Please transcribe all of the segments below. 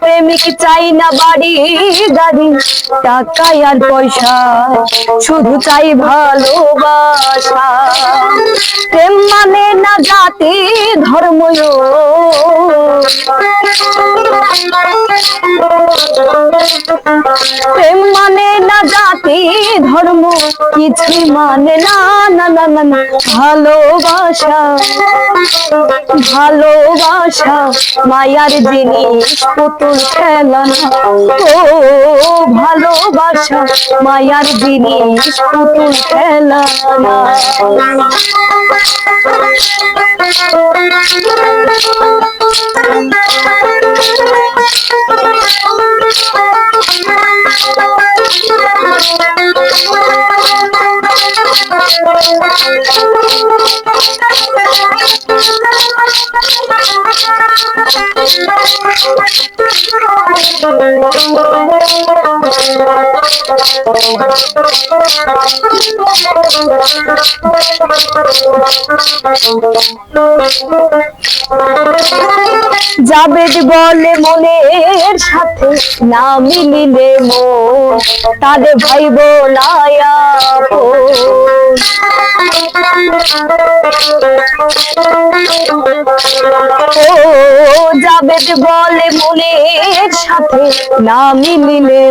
প্রেমিক চাই না বাড়ি, গাড়ি, টাকা আর পয়সা, শুধু চাই ভালোবাসা। প্রেম মানে না জাতি, ধর্ম ধর্ম কিছু মানে না না না না। ভালোবাসা ভালোবাসা, মায়ার জিনিস, পুতুল খেলা না। ও, ভালোবাসা, মায়ার জিনিস, পুতুল খেলা না। জাবেদ বলে মনের সাথে না মিলিলে মন তাদের ভাইব নায়া ও জাবেদ বলে মনের সাথে না মিলিলে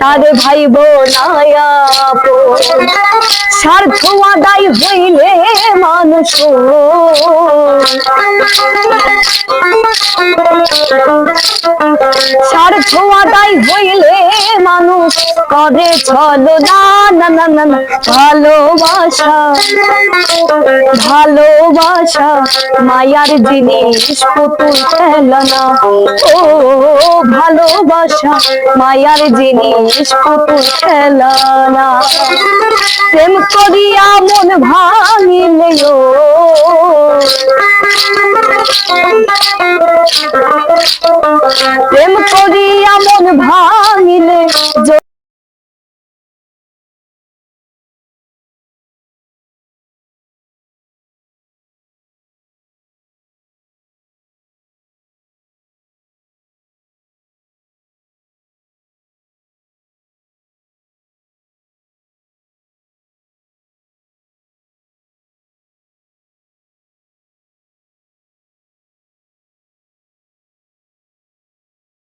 তাদের ভাইব নায়া স্বার্থ আদায় হইলে মানুষ স্বার্থ আদায় হইলে করে চলো না না না না ভালোবাসা ভালোবাসা, মায়ার জিনিস পুতুল খেলা না। ও, ভালোবাসা, মায়ার জিনিস পুতুল খেলা না। প্রেম করিয়া মন ভাঙিলেও